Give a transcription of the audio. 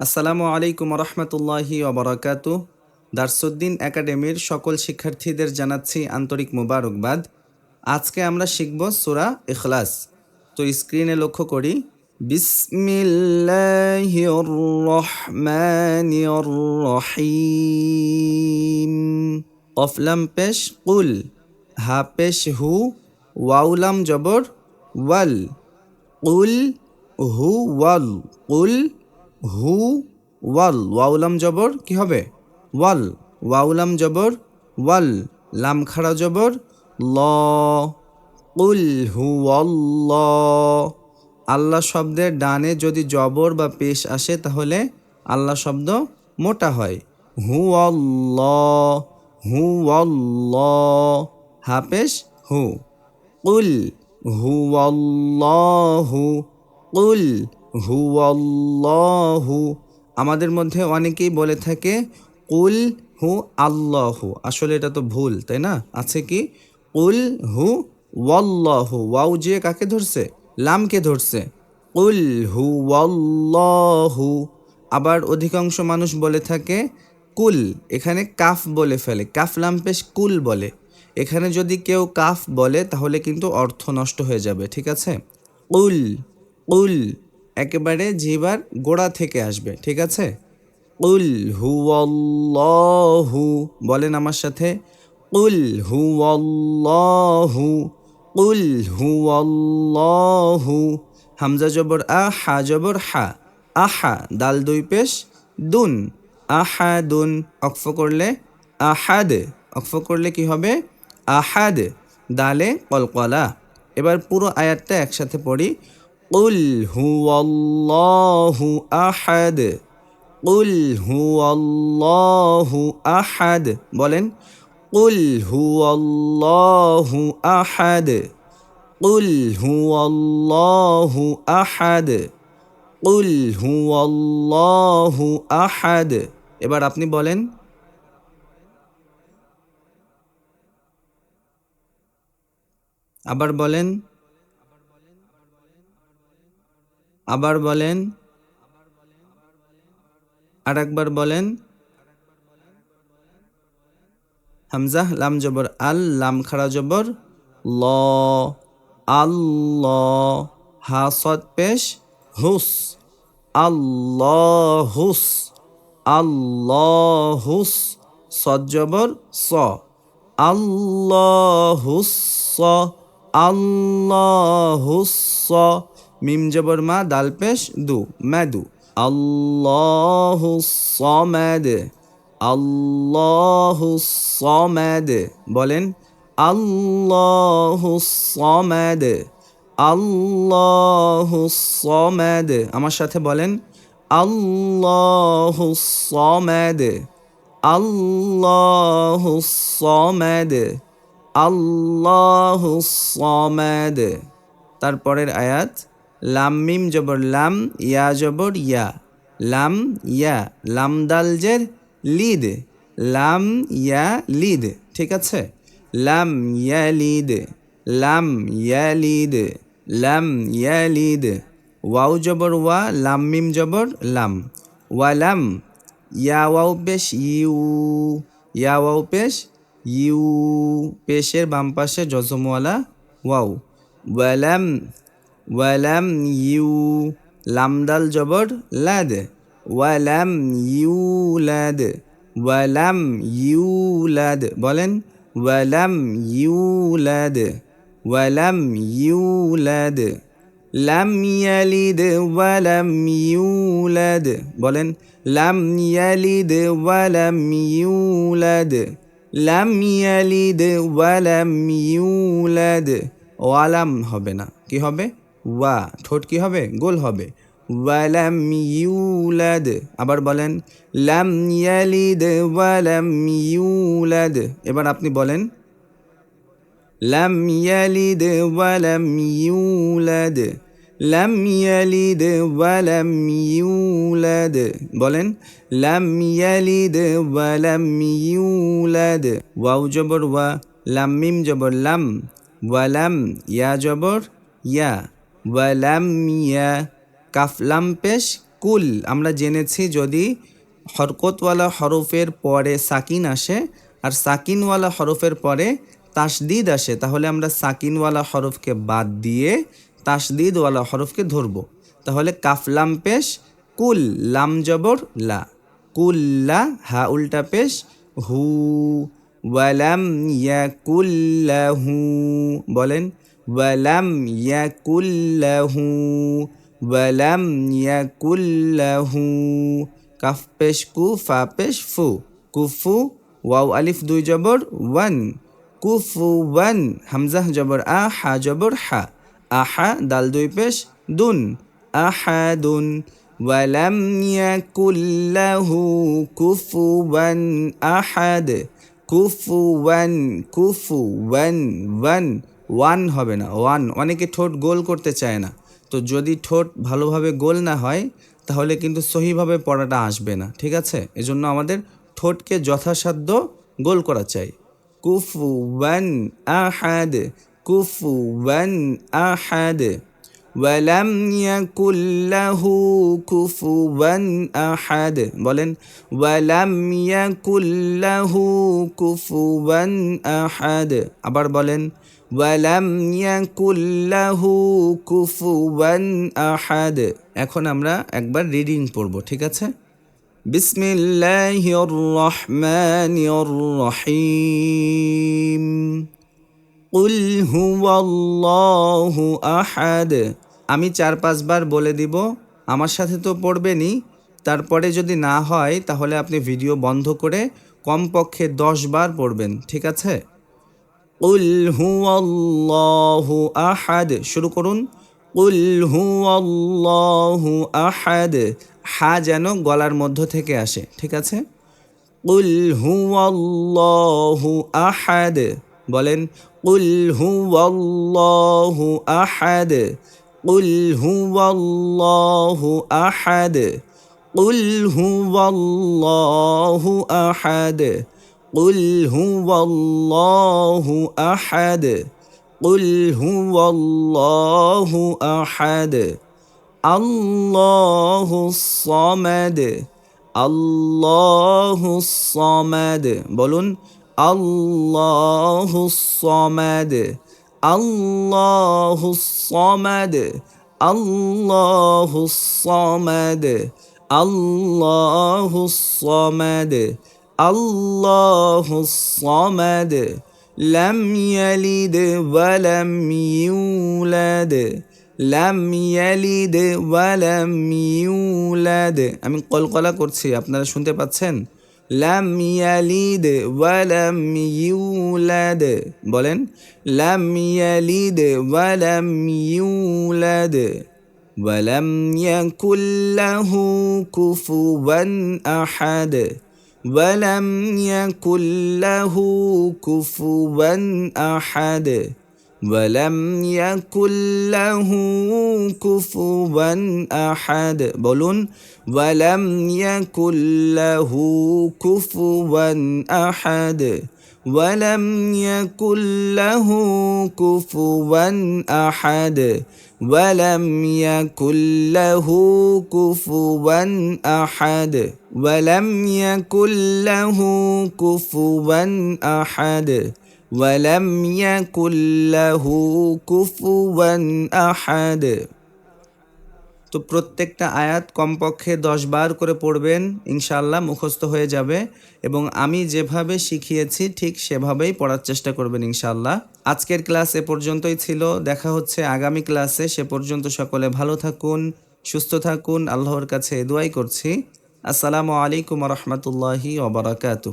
আসসালামু আলাইকুম রহমতুল্লাহি ওবরাকাত। দারসুদ্দিন একাডেমির সকল শিক্ষার্থীদের জানাচ্ছি আন্তরিক মুবারকবাদ। আজকে আমরা শিখব সুরা ইখলাস। তো স্ক্রিনে লক্ষ্য করি রহিম কফলাম পেশ কুল, হা পেশ হু ওয়াউলাম জবর, ওয়াল। উল হু, ওয়াল। কুল হু, ওয়াল ওয়াউলাম জবর, কি হবে? ওয়াল ওয়াউলাম জবর, ওয়াল, লাম, খাড়া, জবর, ল উল হু আল্লাহ শব্দের ডানে যদি জবর বা পেশ আসে, তাহলে আল্লাহ শব্দ মোটা হয়। হু অল্ল হু অল অল্ল হা, পেশ, হু। কুল, হু অল্লাহু কুল হু অল্লাহু আমাদের মধ্যে অনেকেই বলে থাকে, কুল হু আল্লাহু। আসলে এটা তো ভুল, তাই না? আছে কি? কুল হু ওয়াল্লাহু। ওয়াউ যে কাকে ধরছে? লামকে ধরছে। কুল হু ওয়াল্লাহু। আবার অধিকাংশ মানুষ বলে থাকে, কুল। এখানে কাফ বলে ফেলে। কাফ লাম পেশ কুল বলে। এখানে যদি কেউ কাফ বলে, তাহলে কিন্তু অর্থ নষ্ট হয়ে যাবে, ঠিক আছে? কুল কুল। একেবারে জিবার গোড়া থেকে আসবে, ঠিক আছে? কুল হু অল্লাহু বলেন আমার সাথে, কুল হু অল্লাহু কুল হু অল্লাহু হামজা জবর আ, হা জবর হা আহা দাল দুই পেশ, দুন আহা দুন, অক্ফ করলে আহাদ অক্ফ করলে কি হবে? আহাদ দালে কলকলা। এবার পুরো আয়াতটা একসাথে পড়ি কুল হু অল্লাহু আহাদ কুল হু অল্লাহু আহাদ বলেন কুল হু অল্লাহু আহাদ কুল হু অল্লাহু আহাদ কুল হু অল্লাহু আহাদ এবার আপনি বলেন, আবার বলেন আবার বলেন আর একবার বলেন হামজা লাম জবর, আল, লাম খাড়া জবর, ল, আল্লাহ, হা সদ পেশ, হুস, আল্লাহুস আল্লাহুস সদ জবর, স, আল্লাহুস আল্লাহুস মিম জবর মা, দাল পেশ, দু ম্যাদু আল্লাহু সমাদ আল্লাহু সমাদ। বলেন, আল্লাহু সমাদ আল্লাহু সমাদ। আমার সাথে বলেন, আল্লাহু সমাদ আল্লাহু সমাদ আল্লাহু সমাদ। তারপরের আয়াত লাম মিম জবর লাম, ইয়া জবর ইয়া। লাম ইয়া। লাম দাল জের লিদ। লাম, ইয়া, লিদ। ঠিক আছে? লাম, ইয়া, লিদ। লাম, ইয়া, লিদ। লাম, ইয়া, লিদ। ওয়াউ জবর ওয়া, লাম মিম জবর লাম। ওয়া লাম, ইয়া, ওয়াও, পেশ, ইউ। ইয়া, ওয়াও, পেশ, ইউ। পেশের বাম পাশে জজমওয়ালা, ওয়াও। ওয়ালাম ওয়ালাম ইউ লামদাল জবর লাদ। ওয়ালাম ইউলাদ ওয়ালাম ইউলাদ বলেন, ওয়ালাম ইউলাদ ওয়ালাম ইউলাদ লাম ইয়ালিদ, ওয়ালাম ইউলাদ বলেন, লাম ইয়ালিদ, ওয়ালাম ইউলাদ লাম ইয়ালিদ, ওয়ালাম ইউলাদ ওয়ালাম হবে না। কি হবে? ওয়া, ঠোঁট কি হবে? গোল হবে। ওয়ালাম ইউলাদ, আবার বলেন, লাম ইয়ালিদ, ওয়ালাম ইউলাদ। এবার আপনি বলেন, লাম ইয়ালিদ, ওয়ালাম ইউলাদ। লাম ইয়ালিদ, ওয়ালাম ইউলাদ। বলেন, লাম ইয়ালিদ, ওয়ালাম ইউলাদ। ওয়াও জবর ওয়া, লাম মিম জবর লাম, ওয়ালাম ইয়া জবর ইয়া। ওয়ালাম ইয়া কাফলাম পেশ কুল। আমরা জেনেছি যদি হরকতওয়ালা হরফের পরে সাকিন আসে আর সাকিনওয়ালা হরফের পরে তাসদিদ আসে, তাহলে আমরা সাকিনওয়ালা হরফকে বাদ দিয়ে তাসদিদওয়ালা হরফকে ধরব। তাহলে কাফলাম পেশ কুল, লাম জবর, লা। কুল্লা হা উল্টা পেশ, হু। ওয়ালাম ইয়াকুল্লাহু বলেন ওয়ালাম ইয়াকুল্লাহু ওয়ালাম ইয়াকুল্লাহু কাফ পেশ কু ফা পেশ ফু কুফু ওয়াও আলিফ দুই জবর ওয়ান কুফু ওয়ান হামজাহ জবর আ হা জবর হা আহা দাল দুই পেশ দুন আহাদুন ওয়ালাম ইয়াকুল্লাহু কুফুওয়ান আহাদ কুফুওয়ান কুফুওয়ান ওয়ান ওয়ান হবে না ওয়ান অনেকে ঠোঁট গোল করতে চায় না। তো যদি ঠোঁট ভালোভাবে গোল না হয়, তাহলে কিন্তু সহিভাবে পড়াটা আসবে না, ঠিক আছে? এজন্য আমাদের ঠোঁটকে যথাসাধ্য গোল করা চাই। কুফুওয়ান আহাদ কুফুওয়ান আহাদ, ওয়ালাম ইয়াকুল লাহু কুফুওয়ান আহাদ। বলেন, ওয়ালাম ইয়াকুল লাহু কুফুওয়ান আহাদ। আবার বলেন ওয়ালাম ইয়াকুল লাহু কুফুওয়ান আহাদ। এখন আমরা একবার রিডিং পড়ব, ঠিক আছে? বিসমিল্লাহির রহমানির রহিম। কুল হুয়াল্লাহু আহাদ। আমি চার পাঁচবার বলে দিব, আমার সাথে তো পড়বেনই। তারপরে যদি না হয়, তাহলে আপনি ভিডিও বন্ধ করে কমপক্ষে দশ বার পড়বেন, ঠিক আছে? কুল হুয়াল্লাহু আহাদ শুরু করুন। কুল হুয়াল্লাহু আহাদ হা যেন গলার মধ্য থেকে আসে, ঠিক আছে? কুল হুয়াল্লাহু আহাদ বলেন। কুল হুয়াল্লাহু আহাদ কুল হুয়াল্লাহু আহাদ কুল হুয়াল্লাহু আহাদ কুল হুয়াল্লাহু আহাদ কুল হুয়াল্লাহু আহাদ আল্লাহু সামাদ আল্লাহু সামাদ বলুন আল্লাহু সামাদ আল্লাহু সামাদ আল্লাহু সামাদ আল্লাহু সামাদ আল্লাহু সামাদ لم يلد ولم يولد লাম ইয়ালিদ ওয়ালাম ইউলাদ আমি কলকলা করছি আপনারা শুনতে পাচ্ছেন লাম ইয়ালিদ ওয়ালাম ইউলাদ বলেন লাম ইয়ালিদ ওয়ালাম ইউলাদ ولم يكن له كفوا أحد ولم يكن له كفوا أحد ولم يكن له كفوا أحد বলুন ولم يكن له كفوا أحد ولم يكن له كفوا أحد ولم يكن له كفوا أحد ولم يكن له كفوا أحد ولم يكن له كفوا أحد তো প্রত্যেকটা আয়াত কমপক্ষে দশ বার করে পড়বেন ইনশাল্লাহ মুখস্থ হয়ে যাবে এবং আমি যেভাবে শিখিয়েছি ঠিক সেভাবেই পড়ার চেষ্টা করবেন ইনশাল্লাহ আজকের ক্লাস এ পর্যন্তই ছিল, দেখা হচ্ছে আগামী ক্লাসে, সে পর্যন্ত সকলে ভালো থাকুন, সুস্থ থাকুন, আল্লাহর কাছে দোয়াই করছি। আসসালামু আলাইকুম রহমতুল্লাহি ওবরাকাতু